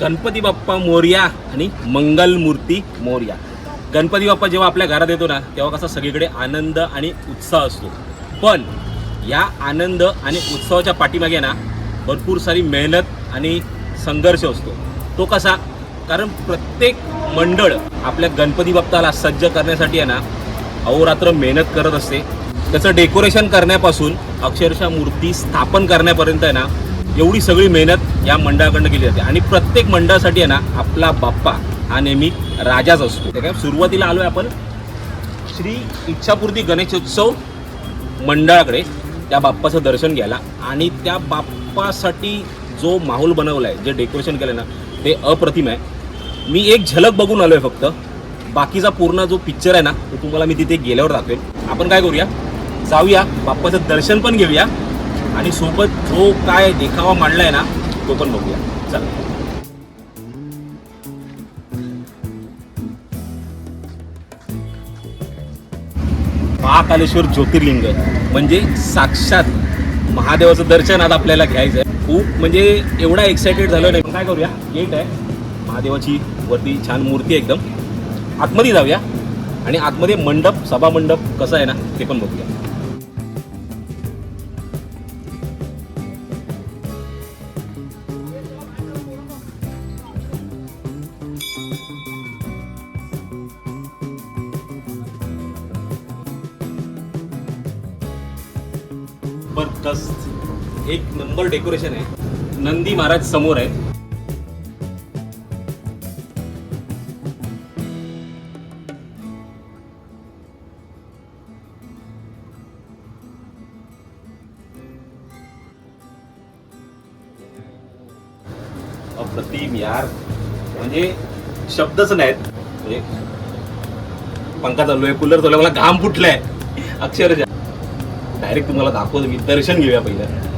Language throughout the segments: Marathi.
गणपती बाप्पा मोर्या आणि मंगलमूर्ती मोर्या. गणपती बाप्पा जेव्हा आपल्या घरात येतो ना तेव्हा कसा सगळीकडे आनंद आणि उत्साह असतो. पण या आनंद आणि उत्सवाच्या पाठीमागे ना भरपूर सारी मेहनत आणि संघर्ष असतो. तो कसा? कारण प्रत्येक मंडळ आपल्या गणपती बाप्पाला सज्ज करण्यासाठी आहे ना अहोरात्र मेहनत करत असते. त्याचं डेकोरेशन करण्यापासून अक्षरशः मूर्ती स्थापन करण्यापर्यंत आहे ना एवढी सगळी मेहनत या मंडळाकडनं केली जाते. आणि प्रत्येक मंडळासाठी आहे ना आपला बाप्पा हा नेहमी राजाच असतो. ते काय सुरुवातीला आहे आपण श्री इच्छापूर्ती गणेशोत्सव मंडळाकडे त्या बाप्पाचं दर्शन घ्यायला. आणि त्या बाप्पासाठी जो माहोल बनवला आहे जे डेकोरेशन केलं ना ते अप्रतिम आहे. मी एक झलक बघून आलो आहे फक्त. बाकीचा पूर्ण जो पिक्चर आहे ना तो तुम्हाला मी तिथे गेल्यावर दाखवेल आपण काय करूया? जाऊया. बाप्पाचं दर्शन पण घेऊया. आणि सोबत जो काय देखावा मांडला आहे ना तो पण बघूया. चला. महाकालेश्वर ज्योतिर्लिंग म्हणजे साक्षात महादेवाचं दर्शन आज आपल्याला घ्यायचं आहे खूप म्हणजे एवढा एक्सायटेड झालो नाही. काय करूया? गेट आहे. महादेवाची वरती छान मूर्ती आहे एकदम. आतमध्ये जाऊया. आणि आतमध्ये मंडप सभा मंडप कसं आहे ना ते पण बघूया. नंबर डेकोरेशन आहे. नंदी महाराज समोर आहे अप्रतिम यार. म्हणजे शब्दच नाहीत. म्हणजे पंखा चालू आहे कूलर चालू आहे. मला घाम फुटलाय. अक्षरशः. डायरेक्ट तुम्हाला दाखवतो मी दर्शन घेऊया पहिलं.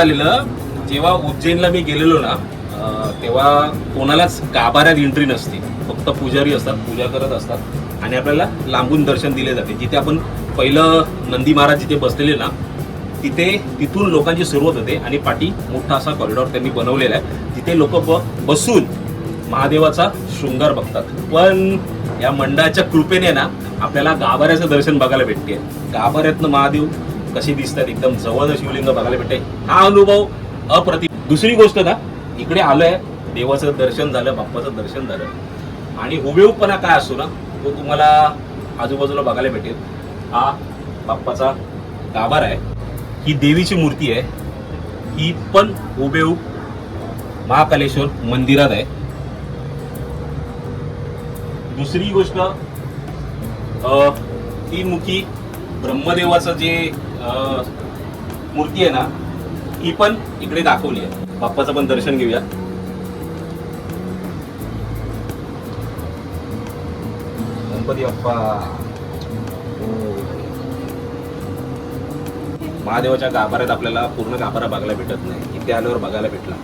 झालेलं जेव्हा उज्जैनला मी गेलेलो ना तेव्हा कोणालाच गाभाऱ्यात एंट्री नसते. फक्त पुजारी असतात पूजा करत असतात आणि आपल्याला लांबून दर्शन दिले जाते. जिथे आपण पहिलं नंदी महाराज जिथे बसलेले ना तिथे तिथून लोकांची सुरुवात होते आणि पाठी मोठा असा कॉरिडॉर त्यांनी बनवलेला आहे. तिथे लोक बसून महादेवाचा शृंगार बघतात. पण या मंडळाच्या कृपेने ना आपल्याला गाभाऱ्याचं दर्शन बघायला भेटते. गाभाऱ्यातनं महादेव कशी दिसतात एकदम जवळ शिवलिंग बघायला भेटते हा अनुभव अप्रतिम दुसरी गोष्ट ना इकडे आलोय. देवाचं दर्शन झालं बाप्पाचं दर्शन झालं. आणि हुबेहूबपणा काय असतो ना तो तुम्हाला आजूबाजूला बघायला भेटेल. हा बाप्पाचा गाभार आहे. ही देवीची मूर्ती आहे. ही पण हुबेहूब महाकालेश्वर मंदिरात आहे. दुसरी गोष्ट तीन मुखी ब्रह्मदेवाचं जे मूर्ती आहे ना ही पण इकडे दाखवली आहे. बाप्पाचं पण दर्शन घेऊया. गणपती बाप्पा. हो. महादेवाच्या गाभाऱ्यात आपल्याला पूर्ण गाभारा बघायला भेटत नाही. इथे आल्यावर बघायला भेटला.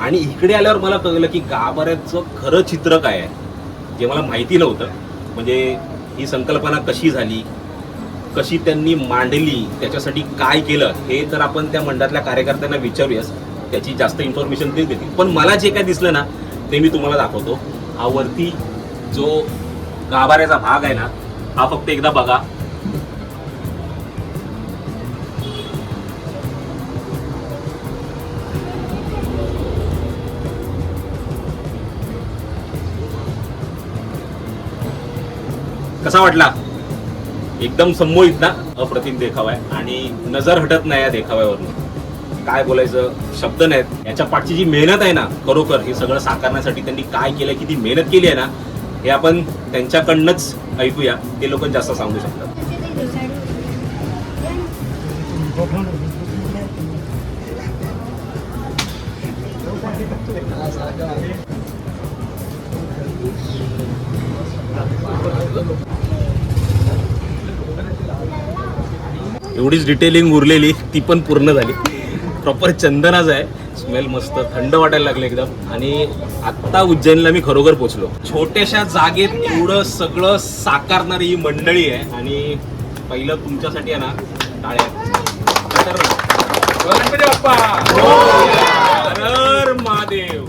आणि इकडे आल्यावर मला कळलं की गाभाऱ्याचं खरं चित्र काय आहे? जे मला माहिती नव्हतं. म्हणजे ही संकल्पना कशी झाली? कशी त्यांनी मांडली त्याच्यासाठी काय केलं हे तर आपण त्या मंडळातल्या कार्यकर्त्यांना विचारूयास. त्याची जास्त इन्फॉर्मेशन ते देतील. पण मला जे काय दिसलं ना ते मी तुम्हाला दाखवतो. हा वरती जो गाभाऱ्याचा भाग आहे ना हा फक्त एकदा बघा. कसा वाटला? एकदम संमोहित ना अप्रतिम देखावा आहे आणि नजर हटत नाही या देखाव्यावरून. काय बोलायचं? शब्द नाहीत. याच्या पाठची जी मेहनत आहे ना खरोखर हे सगळं साकारण्यासाठी त्यांनी काय केलं किती मेहनत केली आहे ना हे आपण त्यांच्याकडनंच ऐकूया. ते लोक जास्त सांगू शकतात. एवढीच डिटेलिंग उरलेली ती पण पूर्ण झाली. प्रॉपर चंदनाच आहे. स्मेल मस्त थंड वाटायला लागलं एकदम. आणि आत्ता उज्जैनला मी खरोखर पोचलो छोट्याशा जागेत एवढं सगळं साकारणारी ही मंडळी आहे. आणि पहिलं तुमच्यासाठी आहे ना टाळ्या. तर महादेव!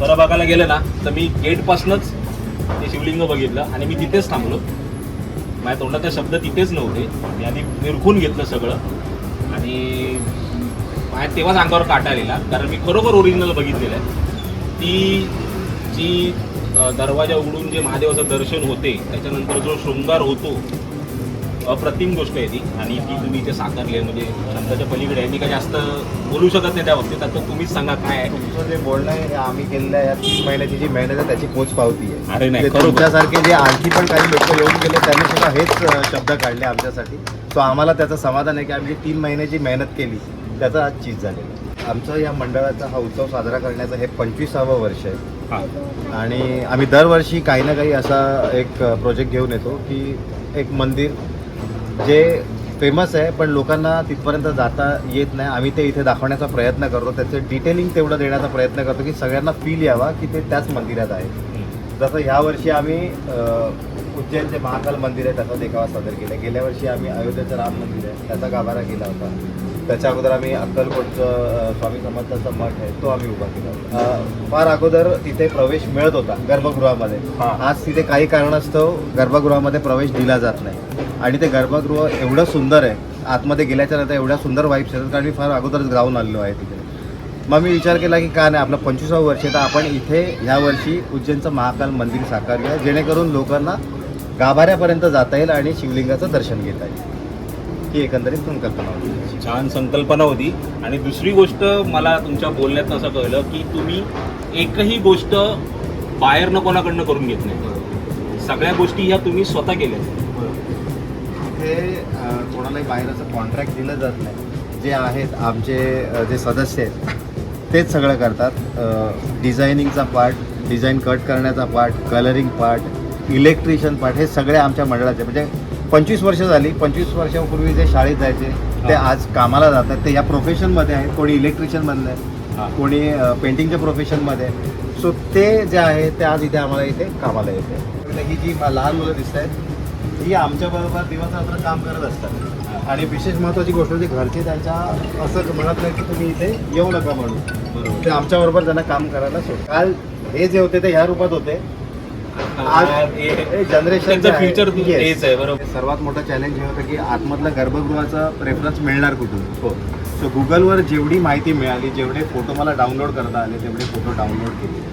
खरं बघायला गेलं ना तर मी गेटपासूनच ते शिवलिंग बघितलं आणि मी तिथेच थांबलो. माझ्या तोंडातले शब्द तिथेच नव्हते. मी आधी निरखून घेतलं सगळं. आणि माझ्या तेव्हाच अंगावर काटा आलेला कारण मी खरोखर ओरिजिनल बघितलेलं आहे. ती जी दरवाजा उघडून जे महादेवाचं दर्शन होते त्याच्यानंतर जो शृंगार होतो अप्रतिम गोष्ट आहे ती. आणि ती तुम्ही इथे साकारली म्हणजे शब्दाच्या पलीकडे आहे. मी काय जास्त बोलू शकत नाही त्या बाबतीत आता तुम्हीच सांगा काय आहे. तुमचं जे बोलणं आहे आम्ही केलेलं आहे. या तीन महिन्याची जी मेहनत आहे त्याची पोच पावती आहे. अरे नाही. तुमच्यासारखे जे आणखी पण काही लोक येऊन गेले त्यांनी सुद्धा हेच शब्द काढले आमच्यासाठी. सो आम्हाला त्याचं समाधान आहे की आम्ही जी तीन महिन्याची मेहनत केली त्याचा आज चीज झालेलं आहे. आमचं या मंडळाचा हा उत्सव साजरा करण्याचं हे पंचवीसावं वर्ष आहे. आणि आम्ही दरवर्षी काही ना काही असा एक प्रोजेक्ट घेऊन येतो की एक मंदिर जे फेमस आहे पण लोकांना तिथपर्यंत जाता येत नाही. आम्ही ते इथे दाखवण्याचा प्रयत्न करतो. त्याचं डिटेलिंग तेवढं देण्याचा प्रयत्न करतो की सगळ्यांना फील यावा की ते त्याच मंदिरात आहे. जसं ह्या वर्षी आम्ही अ, उज्जैनचे महाकाल मंदिर आहे त्याचा देखावा सादर केला गेल्या वर्षी आम्ही अयोध्येचं राम मंदिर आहे त्याचा गाभारा केला होता. त्याच्या अगोदर आम्ही अक्कलकोटचं स्वामी समर्थाचा मठ आहे तो आम्ही उभा केला होता. फार अगोदर तिथे प्रवेश मिळत होता गर्भगृहामध्ये. आज तिथे काही कारणास्तव गर्भगृहामध्ये प्रवेश दिला जात नाही. आणि ते गर्भगृह एवढं सुंदर आहे. आतमध्ये गेल्याच्यानंतर एवढ्या सुंदर वाईब्स येतात कारण मी फार अगोदरच जाऊन आलेलो आहे तिथे. मग मी विचार केला की का नाही आपलं पंचवीसावं वर्ष आहे तर आपण इथे ह्या वर्षी उज्जैनचं महाकाल मंदिर साकारूया जेणेकरून लोकांना गाभाऱ्यापर्यंत जाता येईल आणि शिवलिंगाचं दर्शन घेता येईल. ही एकंदरीत संकल्पना होती. छान संकल्पना होती. आणि दुसरी गोष्ट मला तुमच्या बोलण्यात असं कळलं की तुम्ही एकही गोष्ट बाहेरनं कोणाकडनं करून घेत नाही. सगळ्या गोष्टी ह्या तुम्ही स्वतः केल्या. इथे अ, कोणालाही बाहेर असं कॉन्ट्रॅक्ट दिलं जात नाही. जे आहेत आमचे जे सदस्य आहेत तेच सगळं करतात. डिझायनिंगचा पार्ट डिझाईन कट करण्याचा part colouring part electrician part हे सगळे आमच्या मंडळाचे. म्हणजे पंचवीस वर्ष झाली पंचवीस वर्षापूर्वी जे शाळेत जायचे ते. आज कामाला जातात. ते या प्रोफेशनमध्ये आहेत. कोणी इलेक्ट्रिशियनमधलं. आहे कोणी पेंटिंगच्या प्रोफेशनमध्ये सो ते जे आहे ते आज इथे आम्हाला इथे कामाला येते. ही जी लहान मुलं दिसत आहेत ही आमच्याबरोबर दिवस रात्र काम करत असतात. आणि विशेष महत्त्वाची गोष्ट म्हणजे घरचे त्यांच्या असं म्हणत नाही की तुम्ही इथे येऊ नका म्हणून. ते आमच्याबरोबर त्यांना काम करायला सोड. काल हे जे होते ते ह्या रूपात होते. आज जनरेशन फ्युचर हेच आहे बरोबर. सर्वात मोठं चॅलेंज हे होतं की आतमधल्या गर्भगृहाचा प्रेफरन्स मिळणार कुठून? हो. सो गुगलवर जेवढी माहिती मिळाली जेवढे फोटो मला डाउनलोड करता आले तेवढे फोटो डाउनलोड केले.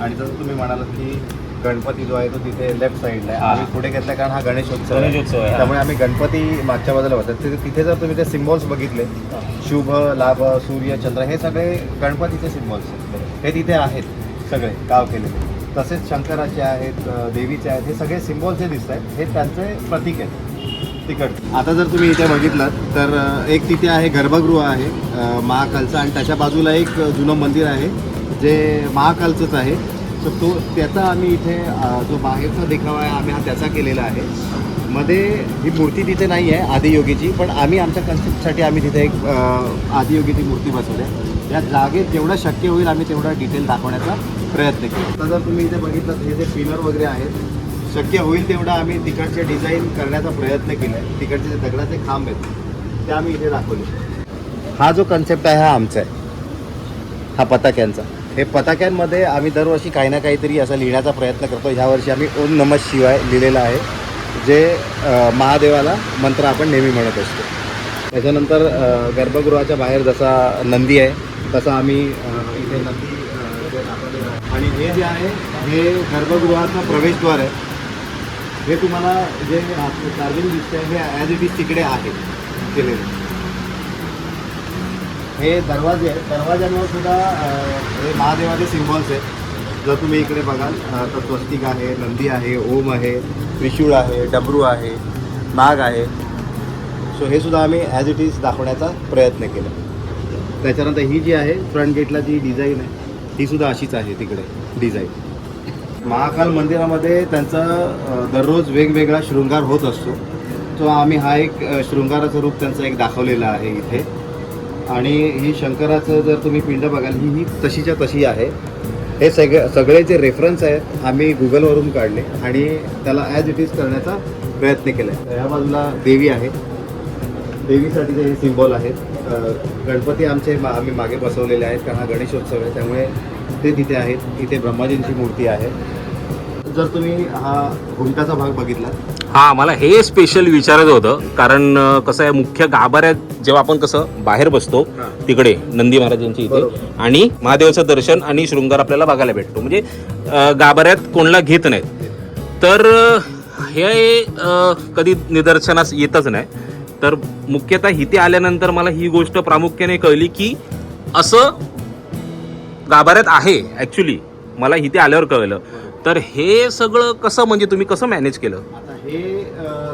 आणि जसं तुम्ही म्हणालात की गणपती जो आहे तो तिथे लेफ्ट साईडला आहे. आम्ही पुढे घेतला कारण हा गणेशोत्सव. गणेशोत्सव आहे. त्यामुळे आम्ही गणपती मागच्या बाजूला होतात तिथे तिथे जर तुम्ही ते सिम्बॉल्स बघितले शुभ लाभ सूर्य चंद्र हे सगळे गणपतीचे सिम्बॉल्स आहेत. हे तिथे आहेत सगळे गाव केलेले तसेच शंकराचे आहेत अ, देवीचे आहेत हे सगळे सिम्बॉल्स जे दिसत आहेत हे त्यांचे प्रतीक आहेत. तिकड आता जर तुम्ही इथे बघितलं तर अ, एक तिथे आहे गर्भगृह आहे अ, महाकालचं. आणि त्याच्या बाजूला एक जुनं मंदिर आहे जे महाकालचंच आहे. तर तो त्याचा आम्ही इथे जो बाहेरचा देखावा आहे आम्ही हा त्याचा केलेला आहे. मध्ये ही मूर्ती तिथे नाही आहे आदियोगीची पण आम्ही आमच्या कन्सेप्टसाठी आम्ही तिथे एक आदियोगीची मूर्ती बसवली आहे. या जागेत जेवढं शक्य होईल आम्ही तेवढा डिटेल दाखवण्याचा प्रयत्न केला. आता जर तुम्ही इथे बघितलं हे जे पिलर वगैरे आहेत शक्य होईल तेवढं आम्ही तिकडचे डिझाईन करण्याचा प्रयत्न केला आहे. तिकडचे जे दगडाचे खांब आहेत ते आम्ही इथे दाखवले. हा जो कन्सेप्ट आहे हा आमचा आहे. हा पताक्यांचा. हे पताक्यांमध्ये आम्ही दरवर्षी काही ना काहीतरी असा लिहिण्याचा प्रयत्न करतो. ह्यावर्षी आम्ही ओम नमः शिवाय लिहिलेलं आहे जे महादेवाला मंत्र आपण नेहमी म्हणत असतो. त्याच्यानंतर गर्भगृहाच्या बाहेर जसा नंदी आहे तसा आम्ही इथे नंदी इथे आणि हे जे आहे हे गर्भगृहाचं प्रवेशद्वार आहे. हे तुम्हाला जे कार्विंग आहे हे ॲज इट इज तिकडे आहे केलेलं. हे दरवाजे आहेत. दरवाज्यांवर सुद्धा हे महादेवाचे सिम्बॉल्स आहेत. जर तुम्ही इकडे बघाल तर स्वस्तिक आहे नंदी आहे ओम आहे त्रिशूळ आहे डबरू आहे नाग आहे. सो हे सुद्धा आम्ही ॲज इट इज दाखवण्याचा प्रयत्न केला. त्याच्यानंतर ही जी आहे फ्रंट गेटला जी डिझाईन आहे ती सुद्धा अशीच आहे तिकडे डिझाईन महाकाल मंदिरामध्ये त्यांचा दररोज वेगवेगळा शृंगार होत असतो. तो आम्ही हा एक शृंगाराचं रूप त्यांचं एक दाखवलेलं आहे इथे. आणि ही शंकराचं जर तुम्ही पिंड बघाल ही ही तशीच्या तशी आहे. हे सगळे सगळे जे रेफरन्स आहेत आम्ही गुगलवरून काढले आणि त्याला ॲज इट इज करण्याचा प्रयत्न केला आहे या बाजूला देवी आहे. देवीसाठी हे सिम्बॉल आहेत गणपती आमचे मा- आम्ही मागे बसवलेले आहेत कारण हा गणेशोत्सव आहे त्यामुळे ते तिथे आहेत. तिथे ब्रह्माजींची मूर्ती आहे. जर तुम्ही हा घुमटाचा भाग बघितला हा मला हे स्पेशल विचारायचं होतं. कारण कसं आहे मुख्य गाभाऱ्यात जेव्हा आपण कसं बाहेर बसतो. तिकडे नंदी महाराजांच्या इथे. आणि महादेवाचं दर्शन आणि शृंगार आपल्याला बघायला भेटतो. म्हणजे गाभाऱ्यात कोणाला घेत नाहीत. तर हे कधी निदर्शनास येतच नाही. तर मुख्यतः इथे आल्यानंतर मला ही गोष्ट प्रामुख्याने कळली की असं गाभाऱ्यात आहे ॲक्च्युली मला इथे आल्यावर कळलं. तर हे सगळं कसं म्हणजे तुम्ही कसं मॅनेज केलं? हे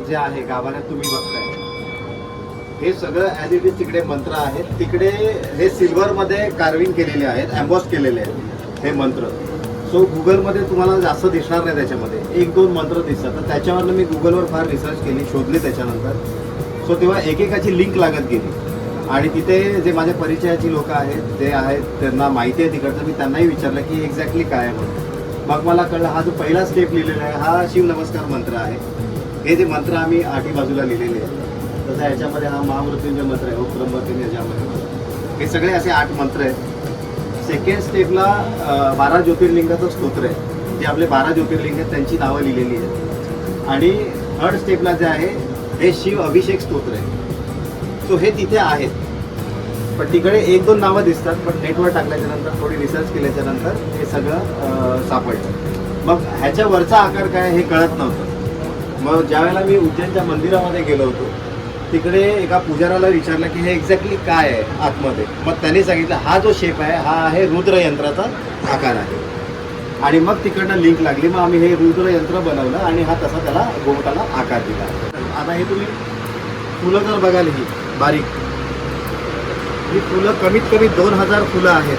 जे आहे गाभाऱ्यात तुम्ही बघताय हे सगळं ॲज इट इज तिकडे मंत्र आहेत. तिकडे हे सिल्वरमध्ये कार्विंग केलेले आहेत अँबॉस केलेले आहेत हे मंत्र. सो गुगलमध्ये तुम्हाला जास्त दिसणार नाही त्याच्यामध्ये. एक दोन मंत्र दिसतात. तर त्याच्यावरनं मी गुगलवर फार रिसर्च केली शोधली त्याच्यानंतर. सो तेव्हा एकेकाची लिंक लागत गेली. आणि तिथे जे माझ्या परिचयाची लोक आहेत ते आहेत त्यांना माहिती आहे तिकडचं. मी त्यांनाही विचारलं की एक्झॅक्टली काय आहे म्हणून. मग मला कळलं हा जो पहिला स्टेप लिहिलेला आहे हा शिवनमस्कार मंत्र आहे. हे जे मंत्र आम्ही आठी बाजूला लिहिलेले आहेत तसं याच्यामध्ये हा महामृत्युंजय मंत्र आहे उपक्रमतीने याच्यामध्ये. हे सगळे असे आठ मंत्र आहेत. सेकंड स्टेपला बारा ज्योतिर्लिंगाचं स्तोत्र आहे. जे आपले बारा ज्योतिर्लिंग आहेत त्यांची नावं लिहिलेली आहेत. आणि थर्ड स्टेपला जे आहे हे शिव अभिषेक स्तोत्र आहे. सो हे तिथे आहेत. पण तिकडे एक दोन नावं दिसतात पण नेटवर टाकल्याच्या नंतर थोडी रिसर्च केल्याच्यानंतर हे सगळं सापडलं मग ह्याच्या वरचा आकार काय हे कळत नव्हतं. मग ज्यावेळेला मी उज्जैनच्या मंदिरामध्ये गेलो होतो तिकडे एका पुजाराला विचारलं की हे एक्झॅक्टली काय आहे आतमध्ये? मग त्यांनी सांगितलं हा जो शेप आहे हा आहे रुद्र यंत्राचा आकार आहे. आणि मग तिकडनं लिंक लागली. मग आम्ही हे रुद्र यंत्र बनवलं आणि हा तसा त्याला गोमटाला आकार दिला. आता हे तुम्ही फुलं जर बघाल ही बारीक. ही फुलं कमीत कमी दोन हजार फुलं आहेत.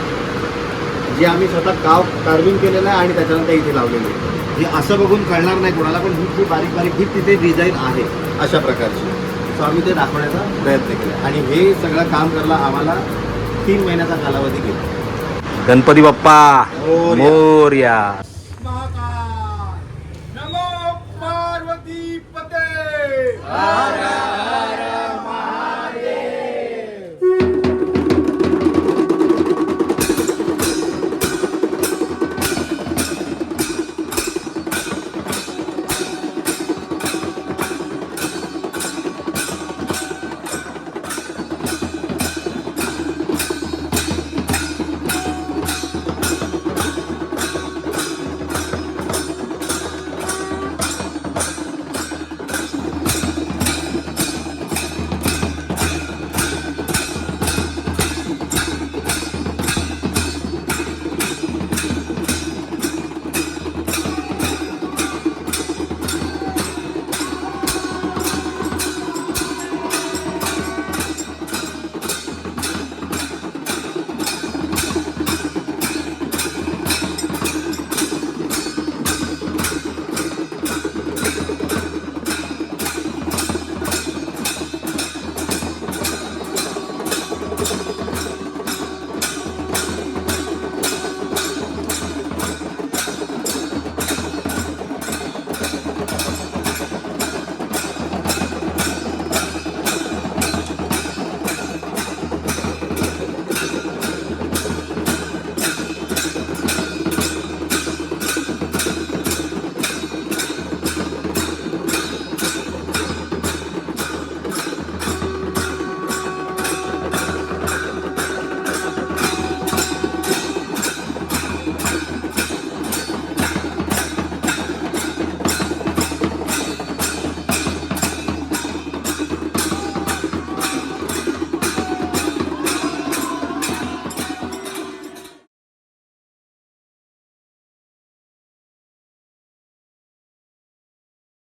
जे आम्ही स्वतः काव कार्विंग केलेलं आहे आणि त्याच्यानंतर इथे लावलेलं आहे. हे असं बघून कळणार नाही कोणाला पण ही जी बारीक बारीक ही तिथे डिझाईन आहे अशा प्रकारची. सो आम्ही ते दाखवण्याचा प्रयत्न केला. आणि हे सगळं काम करायला आम्हाला तीन महिन्याचा कालावधी गेला. गणपती बाप्पा! मोर्या. नमो पार्वती पते.